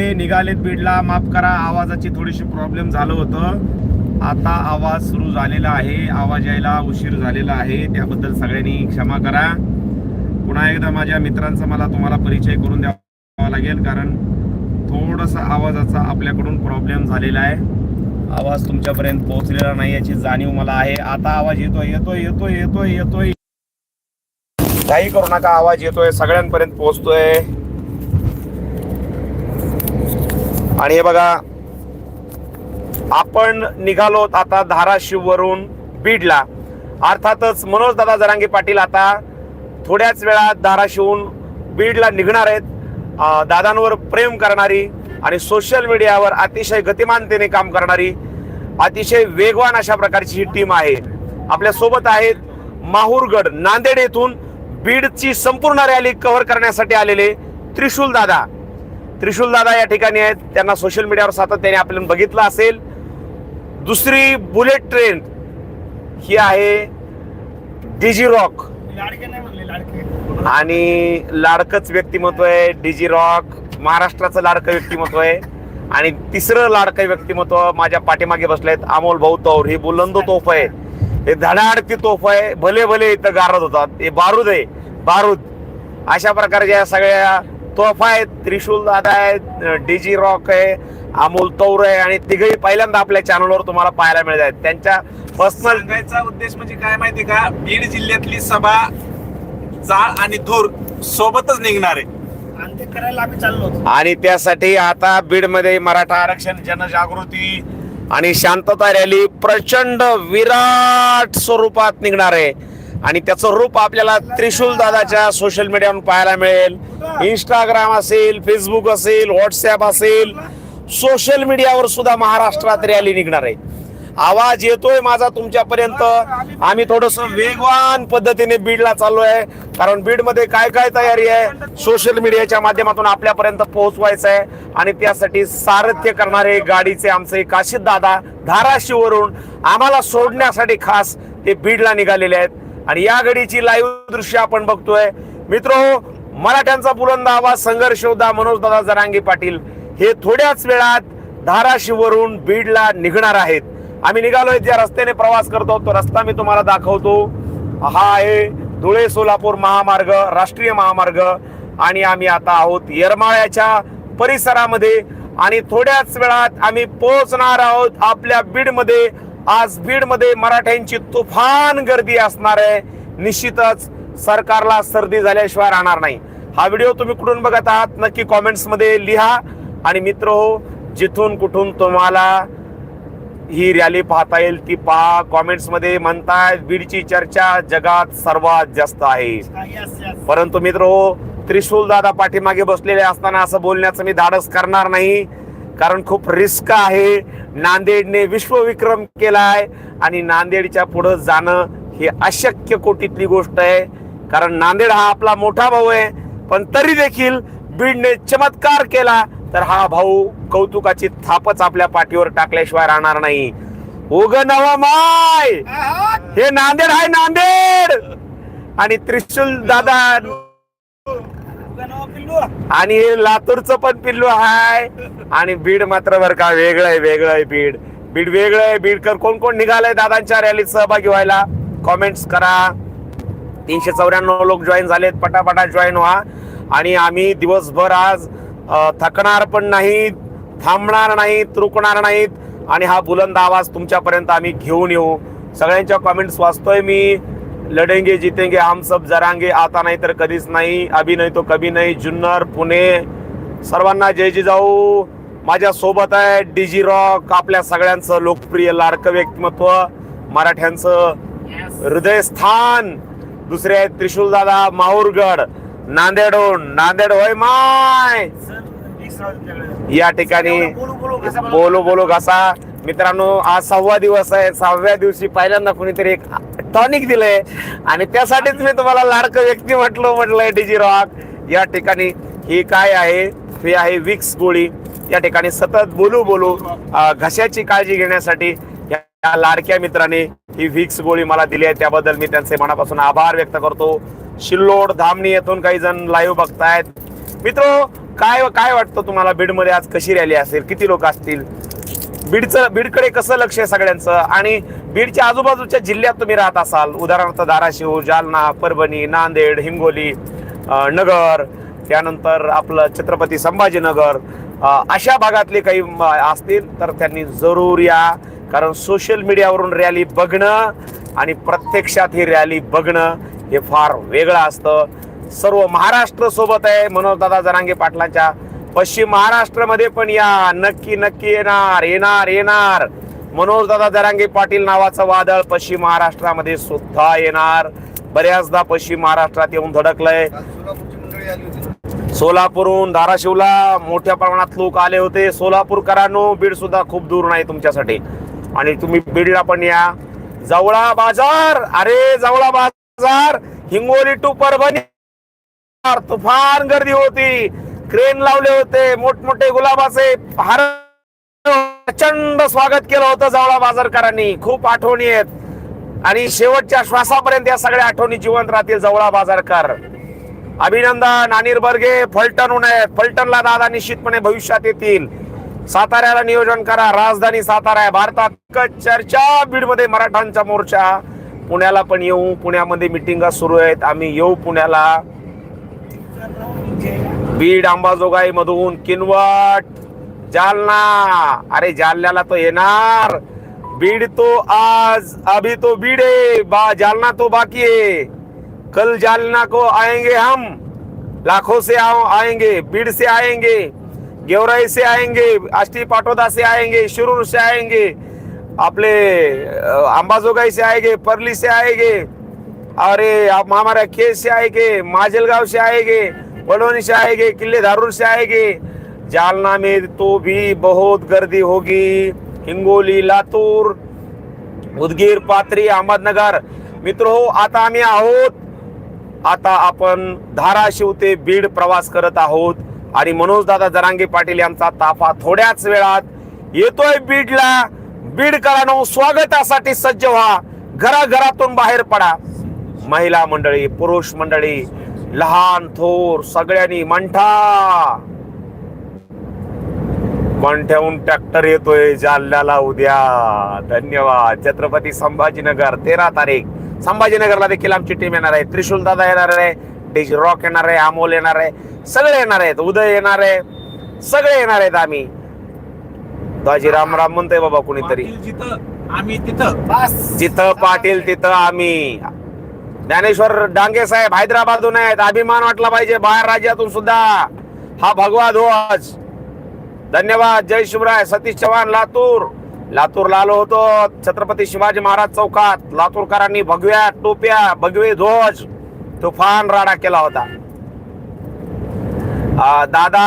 ते निघालेत बीडला. माफ करा आवाजाची थोडीशी प्रॉब्लेम झालं होतं. आता आवाज सुरू झालेला आहे. आवाज यायला उशीर झालेला आहे. त्याबद्दल सगळ्यांनी क्षमा करा. पुन्हा एकदा माझ्या मित्रांचा मला तुम्हाला परिचय करून द्यावा लागेल कारण थोडासा आवाजाचा आपल्याकडून प्रॉब्लेम झालेला आहे. आवाज तुमच्यापर्यंत पोहोचलेला नाही याची जाणीव मला आहे. आता आवाज येतोय येतोय येतोय येतोय येतोय. काही करू नका आवाज येतोय. सगळ्यांपर्यंत पोहोचतोय. आणि हे बघा आपण निघालोत आता धाराशिव वरून बीडला. अर्थातच मनोज दादा जरांगे पाटील आता थोड्याच वेळात धाराशिवून बीडला निघणार आहेत. दादांवर प्रेम करणारी आणि सोशल मीडियावर अतिशय गतिमानतेने काम करणारी अतिशय वेगवान अशा प्रकारची ही टीम आहे. आपल्यासोबत आहेत माहूरगड नांदेड येथून बीडची संपूर्ण रॅली कव्हर करण्यासाठी आलेले त्रिशूल दादा. त्रिशूल दादा या ठिकाणी आहेत. त्यांना सोशल मीडियावर सातत्याने आपण बघितलं असेल. दुसरी बुलेट ट्रेन ही आहे डीजी रॉक लाडके आणि लाडकंच व्यक्तिमत्व आहे डीजी रॉक महाराष्ट्राचं लाडकं व्यक्तिमत्व आहे. आणि तिसरं लाडकं व्यक्तिमत्व माझ्या पाठीमागे बसलेत अमोल भाऊ तौर ही बुलंद तोफ आहे. हे धडाडती तोफ आहे. भले भले इथं गारत होतात. हे बारूद आहे. बारूद. अशा प्रकारच्या या सगळ्या तोफा आहेत त्रिशूल दादा आहेत डिजी रॉक आहे अमोल तौर आहे आणि तिघही पहिल्यांदा आपल्या चॅनलवर तुम्हाला पाहायला मिळत आहेत. त्यांच्या पर्सनल सांगायचा उद्देश म्हणजे काय माहिती का? बीड जिल्ह्यातली सभा जाळ आणि धूर सोबतच निघणार आहे. आणि ते करायला आम्ही चाललो होतो. आणि त्यासाठी आता बीडमध्ये मराठा आरक्षण जनजागृती आणि शांतता रॅली प्रचंड विराट स्वरूपात निघणार आहे. आणि त्याचं रूप आपल्याला त्रिशूल दादाच्या सोशल मीडियावर पाहायला मिळेल. इंस्टाग्राम असेल फेसबुक असेल व्हॉट्सअप असेल सोशल मीडियावर सुद्धा महाराष्ट्रात रॅली निघणार आहे. आवाज येतोय माझा तुमच्यापर्यंत. आम्ही थोडस वेगवान पद्धतीने बीडला चाललो आहे कारण बीडमध्ये काय काय तयारी आहे? सोशल मीडियाच्या माध्यमातून आपल्यापर्यंत पोहोचवायचं आहे आणि त्यासाठी सारथ्य करणारे गाडीचे आमचे काशीद दादा धाराशिववरून आम्हाला सोडण्यासाठी खास ते बीडला निघालेले आहेत. आणि या घडीची लाईव्ह दृश्य आपण बघतोय. मित्र मराठ्यांचा बुलंद आवाज संघर्ष होता मनोजदादा जरांगे पाटील हे थोड्याच वेळात धाराशिववरून बीडला निघणार आहेत. आम्ही निघालोय ज्या रस्त्याने प्रवास करतो तो रस्ता मी तुम्हाला दाखवतो. हा आहे धुळे सोलापूर महामार्ग राष्ट्रीय महामार्ग आणि आम्ही आता आहोत येरमाळ्याच्या परिसरामध्ये. आणि थोड्याच वेळात आम्ही पोहोचणार आहोत आपल्या बीडमध्ये. आज बीडमध्ये मराठ्यांची तुफान गर्दी असणार आहे. निश्चितच सरकारला सर्दी झाल्याशिवाय राहणार नाही. हा व्हिडिओ तुम्ही कुठून बघत आहात नक्की कॉमेंट्समध्ये लिहा. आणि मित्र हो जिथून कुठून तुम्हाला ही रॅली पाहता येईल ती पहा. कॉमेंट्समध्ये म्हणताय बीडची चर्चा जगात सर्वात जास्त आहे. परंतु मित्र हो त्रिशूल दादा पाठीमागे बसलेले असताना असं बोलण्याचं मी धाडस करणार नाही. कारण खूप रिस्क आहे. नांदेडने विश्वविक्रम केलाय आणि नांदेडच्या पुढे जाणं ही अशक्य कोटीतली गोष्ट आहे. कारण नांदेड हा आपला मोठा भाऊ आहे पण तरी देखील बीडने चमत्कार केला तर हा भाऊ कौतुकाची थापच आपल्या पाठीवर टाकल्याशिवाय राहणार नाही. उग नवा माय! हे नांदेड आहे नांदेड! आणि त्रिशूल दादा आणि हे लातूरचं पण पिल्लू हाय. आणि बीड मात्र बर का वेगळं आहे वेगळं आहे बीड. बीड वेगळं आहे बीडकर कोण कोण निघालंय दादांच्या रॅलीत सहभागी व्हायला? कॉमेंट्स करा. तीनशे चौऱ्याण्णव लोक जॉईन झालेत पटापटा जॉईन व्हा. आणि आम्ही दिवसभर आज थकणार पण नाहीत थांबणार नाहीत रुकणार नाहीत. आणि हा बुलंद आवाज तुमच्यापर्यंत आम्ही घेऊन येऊ. सगळ्यांच्या कमेंट्स वाचतोय मी. लढेंगे जितेंगे हम सब जरांगे आता नाही तर कधीच नाही अभि नाही तो कभी नाही। जुन्नर पुणे सर्वांना जय जिजाऊ माझ्या सोबत आहे डीजी रॉक आपल्या सगळ्यांचं लोकप्रिय लाडकं व्यक्तिमत्व मराठ्यांचं हृदयस्थान. दुसरे आहेत त्रिशूल दादा माहूरगड नांदेड नांदेड होय माय! या ठिकाणी बोलो बोलो घासा. मित्रांनो आज सहावा दिवस आहे. सहाव्या दिवशी पहिल्यांदा कुणीतरी एक टॉनिक दिलंय. आणि त्यासाठीच मी तुम्हाला लाडकं व्यक्ती म्हटलं म्हटलंय डीजी रॉक या ठिकाणी ही काय आहे? ही आहे विक्स गोळी. या ठिकाणी सतत बोलू बोलू घशाची काळजी घेण्यासाठी या या लाडक्या मित्राने ही विक्स गोळी मला दिली आहे. त्याबद्दल मी त्यांचे मनापासून आभार व्यक्त करतो. शिल्लोड धामणी येथून काही जण लाईव्ह बघतायत. मित्र काय काय वाटतं तुम्हाला? बीडमध्ये आज कशी रॅली असेल? किती लोक असतील? बीडचं बीडकडे कसं लक्ष आहे सगळ्यांचं? आणि बीडच्या आजूबाजूच्या जिल्ह्यात तुम्ही राहत असाल उदाहरणार्थ धाराशिव जालना परभणी नांदेड हिंगोली नगर त्यानंतर आपलं छत्रपती संभाजीनगर अशा भागातले काही म, असतील तर त्यांनी जरूर या. कारण सोशल मीडियावरून रॅली बघणं आणि प्रत्यक्षात ही रॅली बघणं हे फार वेगळं असतं. सर्व महाराष्ट्र सोबत आहे मनोजदादा जरांगे पाटलांच्या पश्चिम महाराष्ट्रामध्ये पण या. नक्की नक्की येणार येणार येणार. मनोजदादा जरांगे पाटील नावाचं वादळ पश्चिम महाराष्ट्रामध्ये सुद्धा येणार. बऱ्याचदा पश्चिम महाराष्ट्रात येऊन धडकलंय. सोलापूरहून धाराशिवला मोठ्या प्रमाणात लोक आले होते. सोलापूरकरांनो बीड सुद्धा खूप दूर नाही तुमच्यासाठी. आणि तुम्ही बीडला पण या. जवळा बाजार. अरे जवळा बाजार. हिंगोली टू परभणी. तुफान गर्दी होती. क्रेन लावले होते मोठमोठे गुलाबाचे हार प्रचंड स्वागत केलं होतं जवळा बाजारकरांनी. खूप आठवणी आहेत. आणि शेवटच्या श्वासापर्यंत या सगळ्या आठवणी जिवंत राहतील जवळा बाजारकर. अभिनंदन अनिर बर्गे फलटणहून आहेत फलटणला दादा निश्चितपणे भविष्यात येतील. साताऱ्याला नियोजन करा. राजधानी सातारा आहे. भारतात चर्चा बीडमध्ये मराठांचा मोर्चा. पुण्याला पण येऊ. पुण्यामध्ये मिटिंगा सुरू आहेत. आम्ही येऊ पुण्याला. बीड अंबाजोगाई मधून किनवट जालना. अरे जालन्याला तो येणार. बीड तो आज अभी तो बीड है बा जालना तो बाकी है कल जालना को आएँगे हम. लाखों से आओ आएँगे बीड से आएँगे गेवराई से आएँगे अष्टी पाटोदा से आएँगे शिरूर से आएँगे अ, अंबाजोगाई से आएँगे परली से आएँगे अरे आप हमारा खेत से आएँगे माजलगांव से आएँगे बड़ोनी से आएंगे किले धारूर से आएंगे। जालना में तो भी बहुत गर्दी होगी। हिंगोली लातूर उदगीर पात्री अहमदनगर। मित्र हो आता आम्ही आहोत। आता आपण धाराशिव ते बीड प्रवास करत आहोत आणि मनोजदादा जरांगे पाटील यांचा ताफा थोड्याच वेळात येतोय बीडला. बीडकरांनो स्वागतासाठी सज्ज व्हा. घराघरातून बाहेर पडा. महिला मंडळी पुरुष मंडळी लहान थोर सगळ्यांनी मंठा. मंठ्याहून ट्रॅक्टर येतोय जालन्याला उद्या. धन्यवाद. छत्रपती संभाजीनगर तेरा तारीख. संभाजीनगरला देखील आमची टीम येणार आहे. त्रिशूल दादा येणार आहे. डिज रॉक येणार आहे. अमोल येणार आहे. सगळे येणार आहेत. उदय येणार आहे. सगळे येणार आहेत आम्ही. दाजी राम राम म्हणतोय बाबा कुणीतरी. जिथं आम्ही तिथं. जिथं पाटील तिथं आम्ही. ज्ञानेश्वर डांगे साहेब हैदराबादहून आहेत. अभिमान वाटला पाहिजे बाहेर राज्यातून सुद्धा. हा भगवा ध्वज. धन्यवाद. जय शिवराय. सतीश चव्हाण लातूर. लातूरला आलो होतो. छत्रपती शिवाजी महाराज चौकात. लातूरकरांनी भगव्या टोप्या भगवे ध्वज तुफान राडा केला होता. दादा